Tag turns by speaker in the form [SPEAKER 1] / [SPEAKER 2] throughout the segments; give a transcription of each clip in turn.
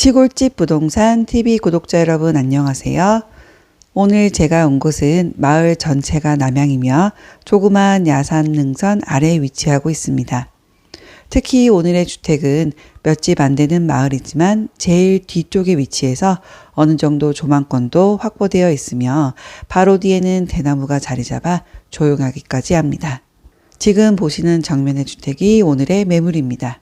[SPEAKER 1] 시골집 부동산 TV 구독자 여러분 안녕하세요. 오늘 제가 온 곳은 마을 전체가 남양이며 조그만 야산 능선 아래에 위치하고 있습니다. 특히 오늘의 주택은 몇 집 안 되는 마을이지만 제일 뒤쪽에 위치해서 어느 정도 조망권도 확보되어 있으며 바로 뒤에는 대나무가 자리 잡아 조용하기까지 합니다. 지금 보시는 정면의 주택이 오늘의 매물입니다.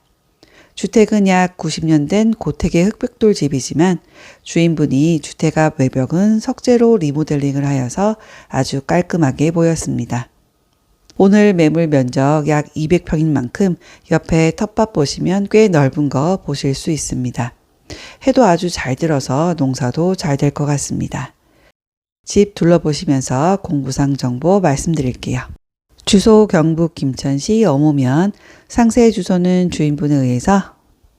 [SPEAKER 1] 주택은 약 90년 된 고택의 흑백돌 집이지만 주인분이 주택 앞 외벽은 석재로 리모델링을 하여서 아주 깔끔하게 보였습니다. 오늘 매물 면적 약 200평인 만큼 옆에 텃밭 보시면 꽤 넓은 거 보실 수 있습니다. 해도 아주 잘 들어서 농사도 잘 될 것 같습니다. 집 둘러보시면서 공구상 정보 말씀드릴게요. 주소 경북 김천시 어모면 상세 주소는 주인분에 의해서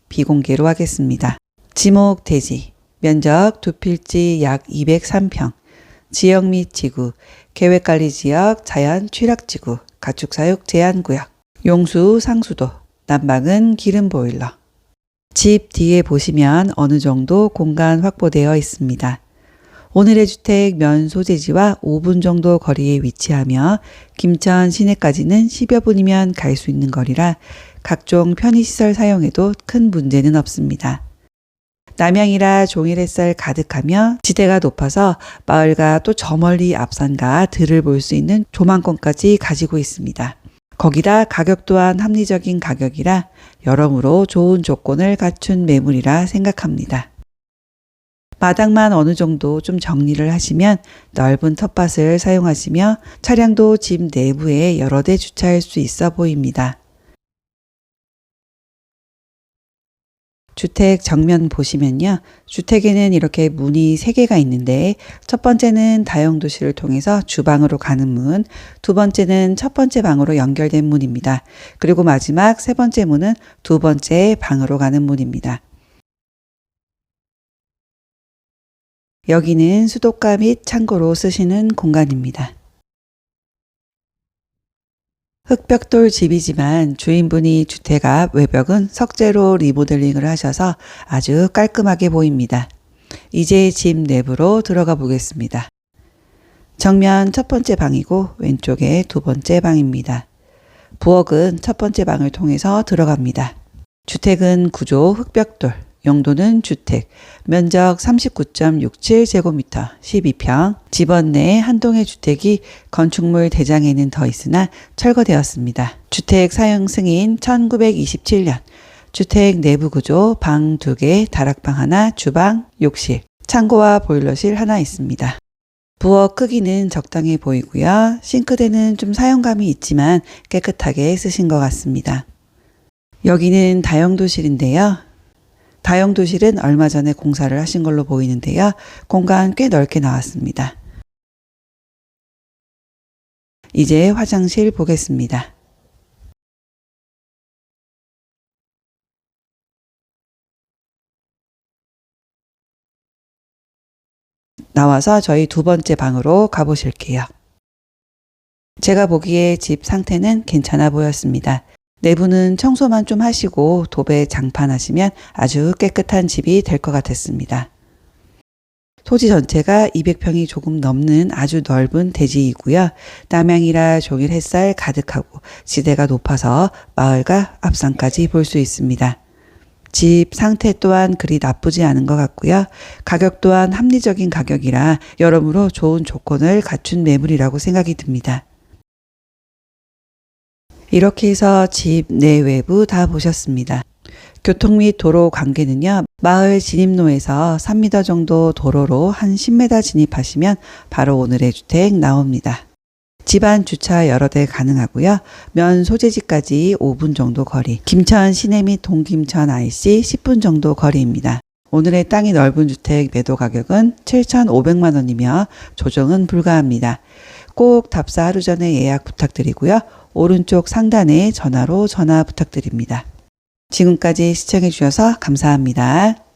[SPEAKER 1] 비공개로 하겠습니다. 지목 대지 면적 두 필지 약 203평 지역 및 지구 계획관리 지역 자연 취락 지구 가축 사육 제한 구역 용수 상수도 난방은 기름 보일러 집 뒤에 보시면 어느 정도 공간 확보되어 있습니다. 오늘의 주택 면 소재지와 5분 정도 거리에 위치하며 김천 시내까지는 10여 분이면 갈 수 있는 거리라 각종 편의시설 사용에도 큰 문제는 없습니다. 남양이라 종일 햇살 가득하며 지대가 높아서 마을과 또 저 멀리 앞산과 들을 볼 수 있는 조망권까지 가지고 있습니다. 거기다 가격 또한 합리적인 가격이라 여러모로 좋은 조건을 갖춘 매물이라 생각합니다. 마당만 어느 정도 좀 정리를 하시면 넓은 텃밭을 사용하시며 차량도 집 내부에 여러 대 주차할 수 있어 보입니다. 주택 정면 보시면요. 주택에는 이렇게 문이 3개가 있는데 첫 번째는 다용도실을 통해서 주방으로 가는 문, 두 번째는 첫 번째 방으로 연결된 문입니다. 그리고 마지막 세 번째 문은 두 번째 방으로 가는 문입니다. 여기는 수도가 및 창고로 쓰시는 공간입니다. 흑벽돌 집이지만 주인분이 주택 앞 외벽은 석재로 리모델링을 하셔서 아주 깔끔하게 보입니다. 이제 집 내부로 들어가 보겠습니다. 정면 첫 번째 방이고 왼쪽에 두 번째 방입니다. 부엌은 첫 번째 방을 통해서 들어갑니다. 주택은 구조 흑벽돌, 용도는 주택, 면적 39.67제곱미터, 12평, 집원 내한 동의 주택이 건축물 대장에는 더 있으나 철거되었습니다. 주택 사용 승인 1927년, 주택 내부 구조 방 2개, 다락방 하나, 주방, 욕실, 창고와 보일러실 하나 있습니다. 부엌 크기는 적당해 보이고요. 싱크대는 좀 사용감이 있지만 깨끗하게 쓰신 것 같습니다. 여기는 다용도실인데요. 다용도실은 얼마 전에 공사를 하신 걸로 보이는데요. 공간 꽤 넓게 나왔습니다. 이제 화장실 보겠습니다. 나와서 저희 두 번째 방으로 가보실게요. 제가 보기에 집 상태는 괜찮아 보였습니다. 내부는 청소만 좀 하시고 도배 장판하시면 아주 깨끗한 집이 될 것 같았습니다. 토지 전체가 200평이 조금 넘는 아주 넓은 대지이고요. 남양이라 종일 햇살 가득하고 지대가 높아서 마을과 앞산까지 볼 수 있습니다. 집 상태 또한 그리 나쁘지 않은 것 같고요. 가격 또한 합리적인 가격이라 여러모로 좋은 조건을 갖춘 매물이라고 생각이 듭니다. 이렇게 해서 집 내외부 다 보셨습니다. 교통 및 도로 관계는요, 마을 진입로에서 3m 정도 도로로 한 10m 진입하시면 바로 오늘의 주택 나옵니다. 집안 주차 여러 대 가능하고요. 면 소재지까지 5분 정도 거리. 김천 시내 및 동김천 IC 10분 정도 거리입니다. 오늘의 땅이 넓은 주택 매도 가격은 7,500만 원이며 조정은 불가합니다. 꼭 답사 하루 전에 예약 부탁드리고요. 오른쪽 상단에 전화로 전화 부탁드립니다. 지금까지 시청해 주셔서 감사합니다.